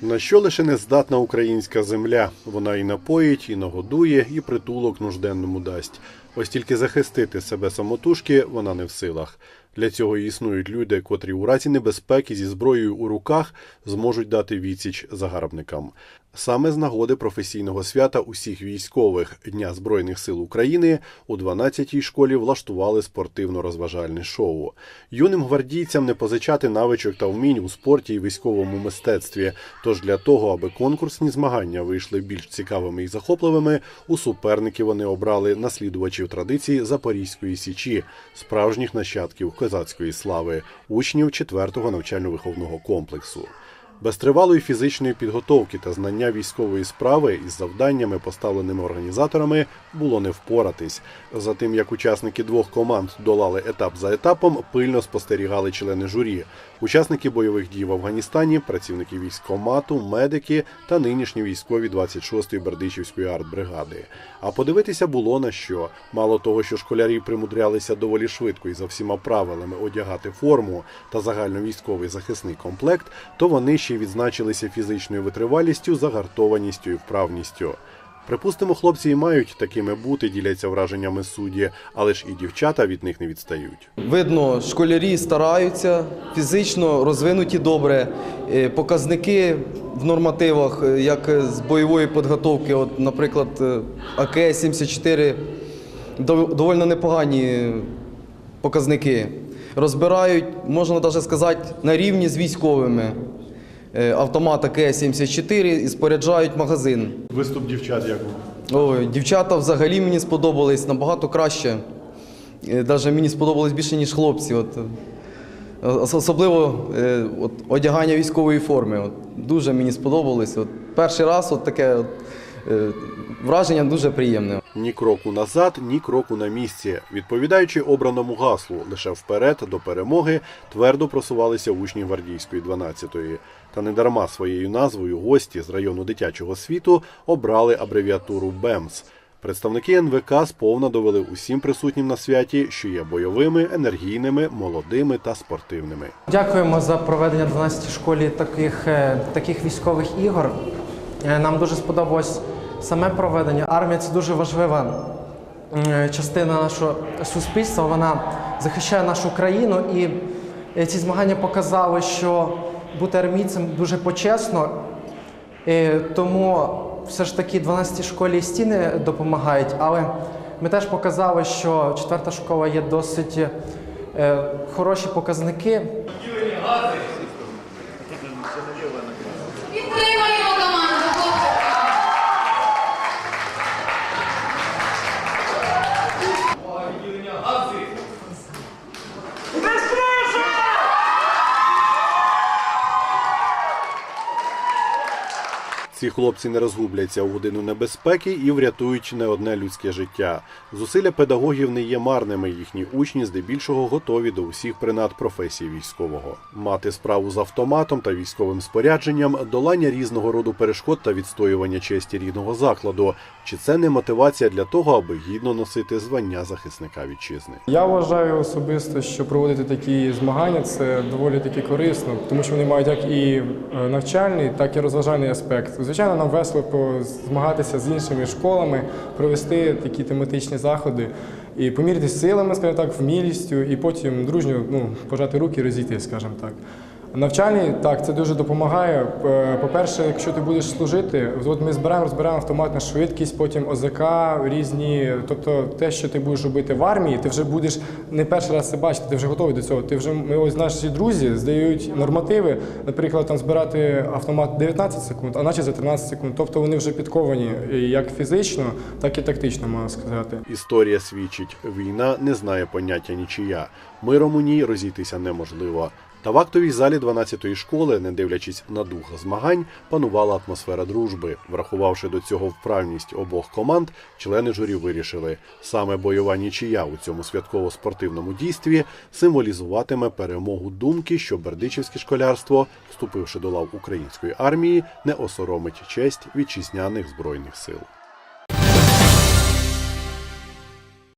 На що лише не здатна українська земля. Вона і напоїть, і нагодує, і притулок нужденному дасть. Ось тільки захистити себе самотужки вона не в силах. Для цього існують люди, котрі у разі небезпеки зі зброєю у руках зможуть дати відсіч загарбникам. Саме з нагоди професійного свята усіх військових Дня Збройних сил України у 12-й школі влаштували спортивно-розважальне шоу. Юним гвардійцям не позичати навичок та вмінь у спорті і військовому мистецтві. Тож для того, аби конкурсні змагання вийшли більш цікавими і захопливими, у суперники вони обрали наслідувачів традицій Запорізької січі, справжніх нащадків козацької слави, учнів 4-го навчально-виховного комплексу. Без тривалої фізичної підготовки та знання військової справи із завданнями, поставленими організаторами, було не впоратись. За тим, як учасники двох команд долали етап за етапом, пильно спостерігали члени журі, учасники бойових дій в Афганістані, працівники військкомату, медики та нинішні військові 26-ї Бердичівської артбригади. А подивитися було на що. Мало того, що школярі примудрялися доволі швидко і за всіма правилами одягати форму та загальновійськовий захисний комплект, то вони ще відзначилися фізичною витривалістю, загартованістю і вправністю. Припустимо, хлопці і мають такими бути, діляться враженнями судді, але ж і дівчата від них не відстають. Видно, школярі стараються, фізично розвинуті добре. Е, Показники в нормативах, е, як з бойової підготовки, от, наприклад, е, АК-74, доволі непогані показники. Розбирають, можна навіть сказати, на рівні з військовими. Е, Автомат АК-74 і споряджають магазин. Виступ дівчат як? Ой, дівчата взагалі мені сподобались набагато краще. Навіть мені сподобалось більше, ніж хлопці. От, е, особливо е, от, одягання військової форми. От, дуже мені сподобалось. От, перший раз от таке от, е, враження дуже приємне. Ні кроку назад, ні кроку на місці. Відповідаючи обраному гаслу лише вперед до перемоги, твердо просувалися учні гвардійської 12-ї. Та недарма своєю назвою гості з району дитячого світу обрали абревіатуру БЕМС. Представники НВК сповна довели усім присутнім на святі, що є бойовими, енергійними, молодими та спортивними. Дякуємо за проведення в 12 школі таких, е, таких військових ігор. Е, Нам дуже сподобалось саме проведення. Армія це дуже важлива частина нашого суспільства. Вона захищає нашу країну, і е, ці змагання показали, що бути армійцем дуже почесно. Е, Тому все ж таки 12 школі стіни допомагають, але ми теж показали, що четверта школа є досить е, хороші показники. Ці хлопці не розгубляться у годину небезпеки і врятують не одне людське життя. Зусилля педагогів не є марними. Їхні учні здебільшого готові до усіх принад професії військового. Мати справу з автоматом та військовим спорядженням, долання різного роду перешкод та відстоювання честі рідного закладу. Чи це не мотивація для того, аби гідно носити звання захисника вітчизни? Я вважаю особисто, що проводити такі змагання це доволі таки корисно, тому що вони мають як і е, навчальний, так і розважальний аспект. Звичайно, нам весело змагатися з іншими школами, провести такі тематичні заходи і помірятися силами, скажімо так, вмілістю, і потім дружньо ну, пожати руки і розійти, скажімо так. Навчальний, так, це дуже допомагає. Е, По-перше, якщо ти будеш служити, от ми збираємо, розбираємо автоматну швидкість, потім ОЗК різні. Тобто те, що ти будеш робити в армії, ти вже будеш не перший раз це бачити, ти вже готовий до цього. Ти вже ми ось наші друзі здають нормативи, наприклад, там збирати автомат 19 секунд, а наче за 13 секунд. Тобто вони вже підковані як фізично, так і тактично, можна сказати. Історія свідчить, війна не знає поняття нічия. Миром у ній розійтися неможливо. Та в актовій залі 12-ї школи, не дивлячись на дух змагань, панувала атмосфера дружби. Врахувавши до цього вправність обох команд, члени журі вирішили, саме бойова нічия у цьому святково-спортивному дійстві символізуватиме перемогу думки, що бердичівське школярство, вступивши до лав української армії, не осоромить честь вітчизняних збройних сил.